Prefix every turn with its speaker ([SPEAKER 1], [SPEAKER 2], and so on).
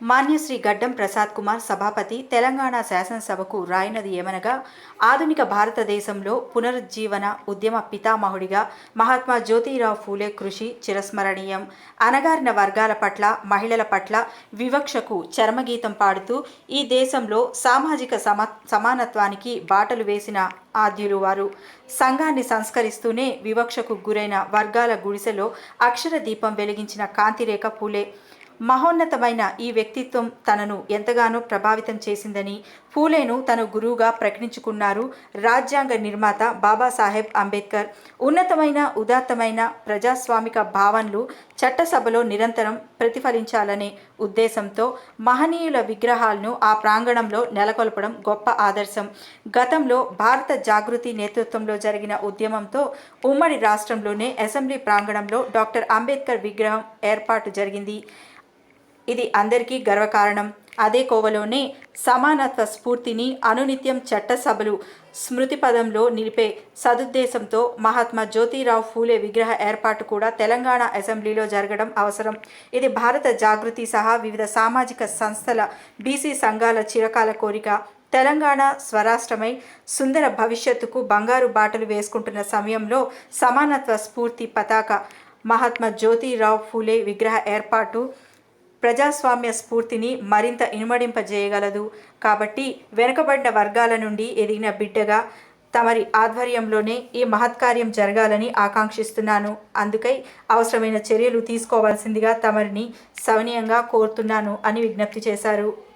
[SPEAKER 1] మాన్యశ్రీ గడ్డం ప్రసాద్ కుమార్ సభాపతి తెలంగాణ శాసనసభకు రాయినది ఏమనగా ఆధునిక భారతదేశంలో పునరుజ్జీవన ఉద్యమ పితామహుడిగా మహాత్మా జ్యోతిరావు ఫూలే కృషి చిరస్మరణీయం. అణగారిన వర్గాల పట్ల మహిళల పట్ల వివక్షకు చర్మగీతం పాడుతూ ఈ దేశంలో సామాజిక సమ సమానత్వానికి బాటలు వేసిన ఆద్యులు వారు. సంఘాన్ని సంస్కరిస్తూనే వివక్షకు గురైన వర్గాల గుడిసెలో అక్షర దీపం వెలిగించిన కాంతిరేఖ పూలే. మహోన్నతమైన ఈ వ్యక్తిత్వం తనను ఎంతగానో ప్రభావితం చేసిందని ఫూలేను తన గురువుగా ప్రకటించుకున్నారు రాజ్యాంగ నిర్మాత బాబాసాహెబ్ అంబేద్కర్. ఉన్నతమైన ఉదాత్తమైన ప్రజాస్వామిక భావనలు చట్టసభలో నిరంతరం ప్రతిఫలించాలనే ఉద్దేశంతో మహనీయుల విగ్రహాలను ఆ ప్రాంగణంలో నెలకొల్పడం గొప్ప ఆదర్శం. గతంలో భారత జాగృతి నేతృత్వంలో జరిగిన ఉద్యమంతో ఉమ్మడి రాష్ట్రంలోనే అసెంబ్లీ ప్రాంగణంలో డాక్టర్ అంబేద్కర్ విగ్రహం ఏర్పాటు జరిగింది. ఇది అందరికీ గర్వకారణం. అదే కోవలోనే సమానత్వ స్ఫూర్తిని అనునిత్యం చట్టసభలు స్మృతి పదంలో నిలిపే సదుద్దేశంతో మహాత్మా జ్యోతిరావు ఫూలే విగ్రహ ఏర్పాటు కూడా తెలంగాణ అసెంబ్లీలో జరగడం అవసరం. ఇది భారత జాగృతి సహా వివిధ సామాజిక సంస్థల బీసీ సంఘాల చిరకాల కోరిక. తెలంగాణ స్వరాష్ట్రమై సుందర భవిష్యత్తుకు బంగారు బాటలు వేసుకుంటున్న సమయంలో సమానత్వ స్ఫూర్తి పతాక మహాత్మా జ్యోతిరావు ఫూలే విగ్రహ ఏర్పాటు ప్రజాస్వామ్య స్ఫూర్తిని మరింత ఇనుమడింపజేయగలదు. కాబట్టి వెనుకబడిన వర్గాల నుండి ఎదిగిన బిడ్డగా తమరి ఆధ్వర్యంలోనే ఈ మహత్కార్యం జరగాలని ఆకాంక్షిస్తున్నాను. అందుకై అవసరమైన చర్యలు తీసుకోవాల్సిందిగా తమరిని సవనీయంగా కోరుతున్నాను అని విజ్ఞప్తి చేశారు.